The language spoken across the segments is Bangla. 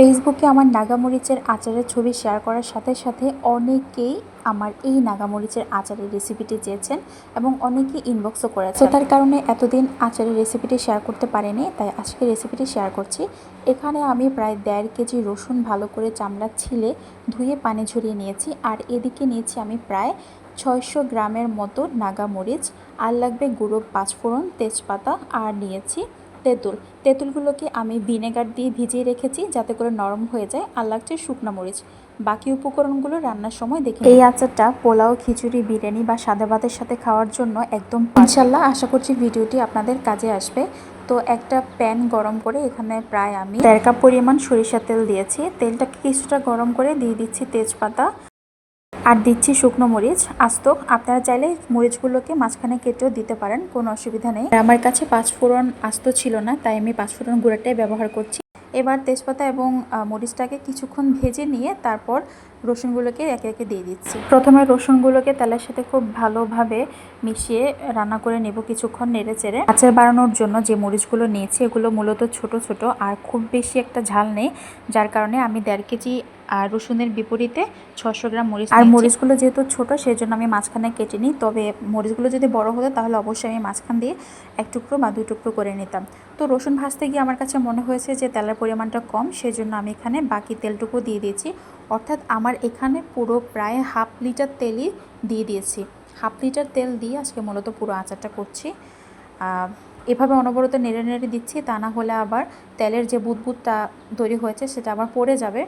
ফেসবুকে আমার নাগামরিচের আচারের ছবি শেয়ার করার সাথে সাথে অনেকেই আমার এই নাগামরিচের আচারের রেসিপিটি চেয়েছেন এবং অনেকেই ইনবক্সও করেছে তার কারণে এতদিন আচারের রেসিপিটি শেয়ার করতে পারেনি, তাই আজকে রেসিপিটি শেয়ার করছি। এখানে আমি প্রায় দেড় কেজি রসুন ভালো করে চামড়া ছিলে, ধুয়ে পানি ঝরিয়ে নিয়েছি, আর এদিকে নিয়েছি আমি প্রায় ছয়শো গ্রামের মতো নাগামরিচ। আর লাগবে গুঁড়ো পাঁচফোড়ন, তেজপাতা, আর নিয়েছি তেঁতুল। তেঁতুলগুলোকে আমি ভিনেগার দিয়ে ভিজিয়ে রেখেছি যাতে করে নরম হয়ে যায় আর লাগছে শুকনো মরিচ। বাকি উপকরণগুলো রান্নার সময় দেখে এই আচারটা পোলাও খিচুড়ি বিরিয়ানি বা সাদা ভাতের সাথে খাওয়ার জন্য একদম ইনশাল্লাহ আশা করছি ভিডিওটি আপনাদের কাজে আসবে। তো একটা প্যান গরম করে এখানে প্রায় আমি দেড় কাপ পরিমাণ সরিষা তেল দিয়েছি। তেলটাকে কিছুটা গরম করে দিয়ে দিচ্ছি তেজপাতা। আর দিচ্ছি শুকনো মরিচ। আস্ত। আপনারা চাইলে মরিচগুলোকে মাঝখানে কেটেও দিতে পারেন, কোনো অসুবিধা নেই। আমার কাছে পাঁচফোড়ন আস্ত ছিল না, তাই আমি পাঁচফোড়ন গুঁড়াটাই ব্যবহার করছি। এবার তেজপাতা এবং মরিচটাকে কিছুক্ষণ ভেজে নিয়ে তারপর রসুনগুলোকে একে একে দিয়ে দিচ্ছি। প্রথমে রসুনগুলোকে তেলের সাথে খুব ভালোভাবে মিশিয়ে রান্না করে নেব কিছুক্ষণ নেড়ে চেড়ে। আচার বাড়ানোর জন্য যে মরিচগুলো নিয়েছি এগুলো মূলত ছোট ছোট আর খুব বেশি একটা ঝাল নেই যার কারণে আমি দেড় কেজি আর রসুনের বিপরীতে ছশো গ্রাম মরিচ আর মরিচগুলো যেহেতু ছোট সেই জন্য আমি মাঝখানে কেটে নিই। তবে মরিচগুলো যদি বড় হতো তাহলে অবশ্যই আমি মাঝখান দিয়ে এক টুকরো বা দুই টুকরো করে নিতাম। তো রসুন ভাজতে গিয়ে আমার কাছে মনে হয়েছে যে তেলের পরিমাণটা কম সেই জন্য আমি এখানে বাকি তেলটুকু দিয়ে দিয়েছি। অর্থাৎ আমার এখানে পুরো প্রায় হাফ লিটার তেলই দিয়ে দিয়েছি। হাফ লিটার তেল দিয়ে আজকে মূলত পুরো আচারটা করছি। এভাবে অনবরত নেড়ে নেড়ে দিচ্ছি, তা না হলে আবার তেলের যে বুদবুদটা তৈরি হয়েছে সেটা আবার পড়ে যাবে।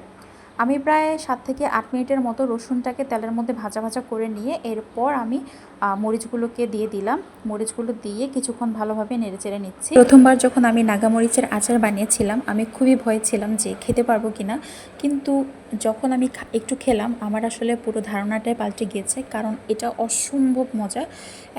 আমি প্রায় সাত থেকে আট মিনিটের মতো রসুনটাকে তেলের মধ্যে ভাজা ভাজা করে নিয়ে এরপর আমি মরিচগুলোকে দিয়ে দিলাম। মরিচগুলো দিয়ে কিছুক্ষণ ভালোভাবে নেড়ে চেড়ে নিচ্ছি। প্রথমবার যখন আমি নাগামরিচের আচার বানিয়েছিলাম, আমি খুবই ভয় ছিলাম যে খেতে পারব কিনা। কিন্তু যখন আমি একটু খেলাম, আমার আসলে পুরো ধারণাটাই পাল্টে গিয়েছে, কারণ এটা অসম্ভব মজা।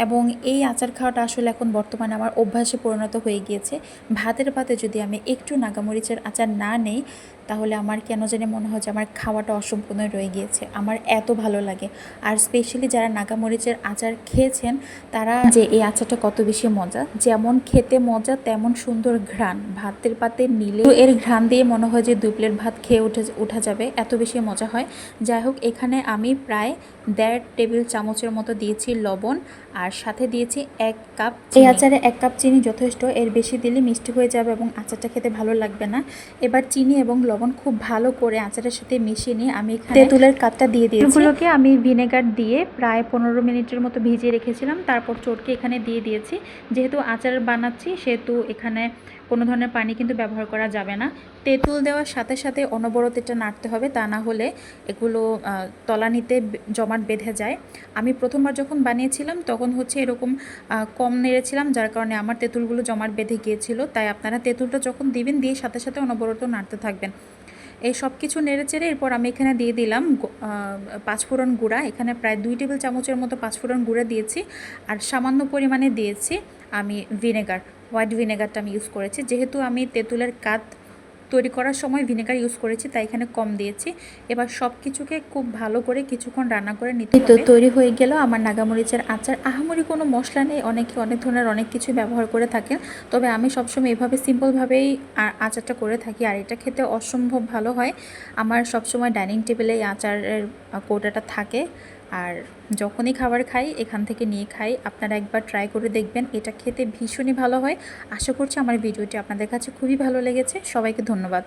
এবং এই আচার খাওয়াটা আসলে এখন বর্তমানে আমার অভ্যাসে পরিণত হয়ে গিয়েছে। ভাতের পাতে যদি আমি একটু নাগামরিচের আচার না নেই, তাহলে আমার কেন জানি মনে হয় যে আমার খাওয়াটা অসম্পূর্ণ রয়ে গিয়েছে। আমার এত ভালো লাগে। আর স্পেশালি যারা নাগামরিচের আচার খেয়েছেন তারা যে এই আচারটা কত বেশি মজা। যেমন খেতে মজা তেমন সুন্দর ঘ্রাণ। ভাতের পাতে নিলে তো এর ঘ্রাণ দিয়ে মনে হয় যে দুই প্লেট ভাত খেয়ে উঠে উঠা যাবে। এত বেশি মজা হয়। যাই হোক এখানে আমি প্রায় দেড় টেবিল চামচের মতো দিয়েছি লবণ আর সাথে দিয়েছি এক কাপ এই আচারে এক কাপ চিনি যথেষ্ট। এর বেশি দিলে মিষ্টি হয়ে যাবে এবং আচারটা খেতে ভালো লাগবে না। এবার চিনি এবং লবণ খুব ভালো করে আচারের সাথে মিশিয়ে নিয়ে আমি তেঁতুলের কাপটা দিয়ে দিয়েছি। এগুলোকে আমি ভিনেগার দিয়ে প্রায় পনেরো মিনিটের মতো ভিজিয়ে রেখেছিলাম, তারপর চটকে এখানে দিয়ে দিয়েছি। যেহেতু আচার বানাচ্ছি, সেহেতু এখানে কোনো ধরনের পানি কিন্তু ব্যবহার করা যাবে না। তেঁতুল দেওয়ার সাথে সাথে অনবরত এটা নাড়তে হবে, তা না হলে এগুলো তলানিতে জমাট বেঁধে যায়। আমি প্রথমবার যখন বানিয়েছিলাম, তখন হচ্ছে এরকম কম নেড়েছিলাম, যার কারণে আমার তেঁতুলগুলো জমাট বেঁধে গিয়েছিল। তাই আপনারা তেঁতুলটা যখন দিবেন, দিয়ে সাথে সাথে অনবরত নাড়তে থাকবেন। এই সব কিছু নেড়ে চেড়ে এরপর আমি এখানে দিয়ে দিলাম পাঁচফোড়ন গুঁড়া। এখানে প্রায় দুই টেবিল চামচের মতো পাঁচফোড়ন গুঁড়া দিয়েছি আর সামান্য পরিমাণে দিয়েছি আমি ভিনেগার, হোয়াইট ভিনেগারটা আমি ইউজ করেছি। যেহেতু আমি তেঁতুলের কাত তৈরি করার সময় ভিনেগার ইউজ করেছি তাই এখানে কম দিয়েছি। এবার সব কিছুকে খুব ভালো করে কিছুক্ষণ রান্না করে নিতে তো তৈরি হয়ে গেল আমার নাগামরিচের আচার। আহামরি কোনো মশলা নেই অনেকে অনেক ধরনের অনেক কিছু ব্যবহার করে থাকেন। তবে আমি সবসময় এভাবে সিম্পলভাবেই আচারটা করে থাকি আর এটা খেতে অসম্ভব ভালো হয়। আমার সবসময় ডাইনিং টেবিলে এই আচারের কৌটাটা থাকে। আর যখনই খাবার খাই, এখান থেকে নিয়ে খাই। আপনারা একবার ট্রাই করে দেখবেন, এটা খেতে ভীষণই ভালো হয়। আশা করছি আমার ভিডিওটি আপনাদের কাছে খুবই ভালো লেগেছে। সবাইকে ধন্যবাদ।